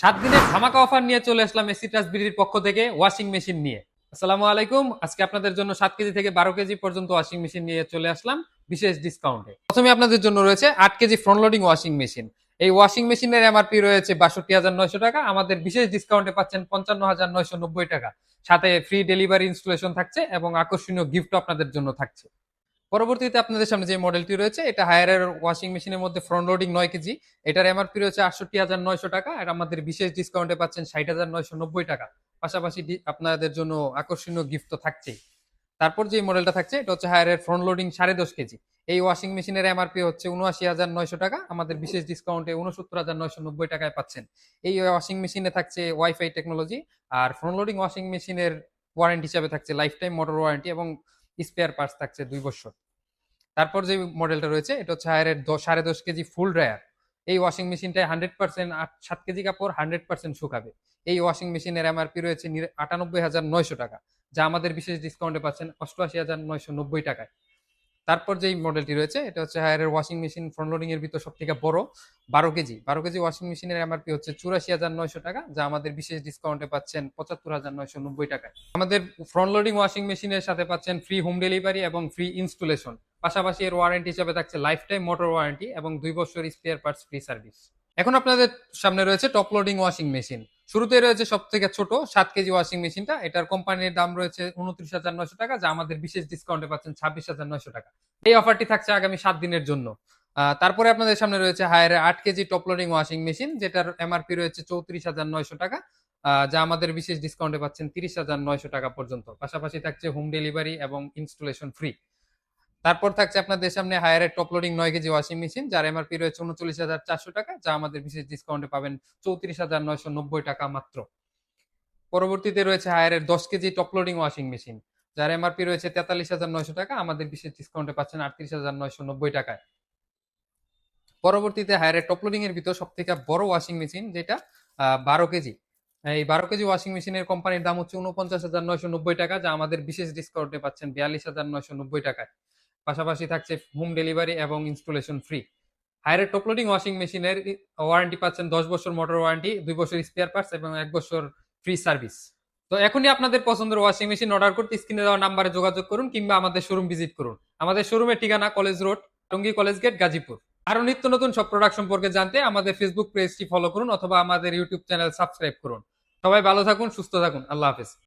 সাত দিনের ধামাকা অফার নিয়ে চলে আসলাম এসিটাস বিডির পক্ষ থেকে ওয়াশিং মেশিন নিয়ে। আসসালামু আলাইকুম। আজকে আপনাদের জন্য সাত কেজি থেকে বারো কেজি পর্যন্ত ওয়াশিং মেশিন নিয়ে চলে আসলাম, বিশেষ ডিসকাউন্টে প্রথমে আপনাদের জন্য রয়েছে আট KG front loading washing machine এই ওয়াশিং মেশিনের এমআরপি রয়েছে বাষট্টি হাজার নয়শো টাকা। আমাদের বিশেষ ডিসকাউন্টে পাচ্ছেন পঞ্চান্ন হাজার নয়শো নব্বই টাকা। সাথে ফ্রি ডেলিভারি ইনস্টলেশন থাকছে এবং আকর্ষণীয় গিফট আপনাদের জন্য থাকছে। পরবর্তীতে আপনাদের সামনে যে মডেলটি রয়েছে, এটা হায়ারের ওয়াশিং মেশিনের মধ্যে ফ্রন্ট লোডিং নয় কেজি। এটার এমআরপি রয়েছে আটষট্টি হাজার নয়শো টাকা, আর আমাদের বিশেষ ডিসকাউন্টে পাচ্ছেন ষাট হাজার নয়শো নব্বই টাকা। পাশাপাশি আপনাদের জন্য আকর্ষণীয় গিফট তো থাকছেই। তারপর যে মডেলটা থাকছে, এটা হচ্ছে হায়ারের ফ্রন্ট লোডিং সাড়ে দশ কেজি। এই ওয়াশিং মেশিনের এমআরপি হচ্ছে উনআশি হাজার নয়শো টাকা, আমাদের বিশেষ ডিসকাউন্টে উনসত্তর হাজার নয়শো নব্বই টাকায় পাচ্ছেন। এই ওয়াশিং মেশিনে থাকছে ওয়াইফাই টেকনোলজি আর ফ্রন্ট লোডিং ওয়াশিং মেশিনের ওয়ারেন্টি হিসাবে থাকছে লাইফ টাইম মোটর ওয়ারেন্টি এবং স্পেয়ার পার্টস থাকছে দুই বছর। তারপর যে মডেলটা রয়েছে, এটা হচ্ছে হায়ারের সাড়ে দশ কেজি ফুল ড্রায়ার এই ওয়াশিং মেশিনটায় হান্ড্রেড পার্সেন্ট আট সাত কেজি কাপড় হান্ড্রেড পার্সেন্ট শুকাবে। এই ওয়াশিং মেশিনের এমআরপি রয়েছে আটানব্বই হাজার নয়শো টাকা, যা আমাদের বিশেষ ডিসকাউন্টে পাচ্ছেন অষ্টআশি হাজার নয়শো নব্বই টাকায়। তারপর যেই মডেলটি রয়েছে, এটা হচ্ছে হায়ারের ওয়াশিং মেশিন ফ্রন্ট লোডিং এর ভিতর সব থেকে বড়, বারো কেজি। বারো কেজি ওয়াশিং মেশিনের এমআরপি হচ্ছে চুরাশি হাজার নয়শো টাকা, যা আমাদের বিশেষ ডিসকাউন্টে পাচ্ছেন পঁচাত্তর হাজার নয়শো নব্বই টাকায়। আমাদের ফ্রন্ট লোডিং ওয়াশিং মেশিনের সাথে পাচ্ছেন ফ্রি হোম ডেলিভারি এবং ফ্রি ইনস্টলেশন পাশাপাশি এর ওয়ারেন্টি হিসাবে থাকছে লাইফ টাইম মোটর ওয়ারেন্টি এবং দুই বছর স্পেয়ার পার্টস ফ্রি সার্ভিস এখন আপনাদের সামনে রয়েছে টপ লোডিং ওয়াশিং মেশিন শুরুতে রয়েছে সব থেকে ছোট, সাত কেজি ওয়াশিং মেশিনটা এটার কোম্পানির দাম রয়েছে উনত্রিশ হাজার নয়শো টাকা, যা আমাদের বিশেষ ডিসকাউন্টে পাচ্ছেন ছাব্বিশ হাজার নয়শো টাকা। এই অফারটি থাকছে আগামী সাত দিনের জন্য। তারপরে আপনাদের সামনে রয়েছে হায়ারে আট KG top loading washing machine যেটার এমআরপি রয়েছে চৌত্রিশ হাজার নয়শো টাকা যা আমাদের বিশেষ ডিসকাউন্টে পাচ্ছেন তিরিশ হাজার নয়শো টাকা পর্যন্ত। পাশাপাশি থাকছে হোম ডেলিভারি এবং ইনস্টলেশন ফ্রি তারপর থাকছে আপনাদের সামনে হায়ারের টপ লোডিং নয় কেজি ওয়াশিং মেশিন যার এমআরপি রয়েছে উনচল্লিশ হাজার চারশো টাকা, যা আমাদের বিশেষ ডিসকাউন্টে পাবেন চৌত্রিশ হাজার নয়শো নব্বই টাকা মাত্র। পরবর্তীতে রয়েছে হায়ারের দশ KG top loading washing machine যার এমআরপি রয়েছে তেতাল্লিশ হাজার নয়শো টাকা, আমাদের বিশেষ ডিসকাউন্টে পাচ্ছেন আটত্রিশ হাজার নয়শো নব্বই টাকায়। পরবর্তীতে হায়ারের টপ লোডিং এর ভিতর সব থেকে বড় ওয়াশিং মেশিন যেটা বারো কেজি। এই বারো কেজি ওয়াশিং মেশিনের কোম্পানির দাম হচ্ছে উনপঞ্চাশ হাজার নয়শো নব্বই টাকা, যা আমাদের বিশেষ ডিসকাউন্টে পাচ্ছেন বিয়াল্লিশ হাজার নয়শো নব্বই টাকায়। পাশাপাশি থাকছে হোম ডেলিভারি এবং ইনস্টলেশন ফ্রি হায়ারের টপ লোডিং ওয়াশিং মেশিনের ওয়ারেন্টি পাচ্ছেন দশ বছর মোটর ওয়ারেন্টি দুই বছর স্পেয়ার পার্টস এবং এক বছর ফ্রি সার্ভিস তো এখনই আপনাদের পছন্দের ওয়াশিং মেশিন অর্ডার করতে স্ক্রিনে দেওয়া নাম্বারে যোগাযোগ করুন কিংবা আমাদের শোরুম ভিজিট করুন। আমাদের শোরুমের ঠিকানা college road Tongi college gate Gazipur. আরও নিত্য নতুন সব প্রোডাক্ট সম্পর্কে জানতে আমাদের ফেসবুক পেজটি ফলো করুন অথবা আমাদের ইউটিউব চ্যানেল সাবস্ক্রাইব করুন। সবাই ভালো থাকুন, সুস্থ থাকুন। আল্লাহ হাফেজ।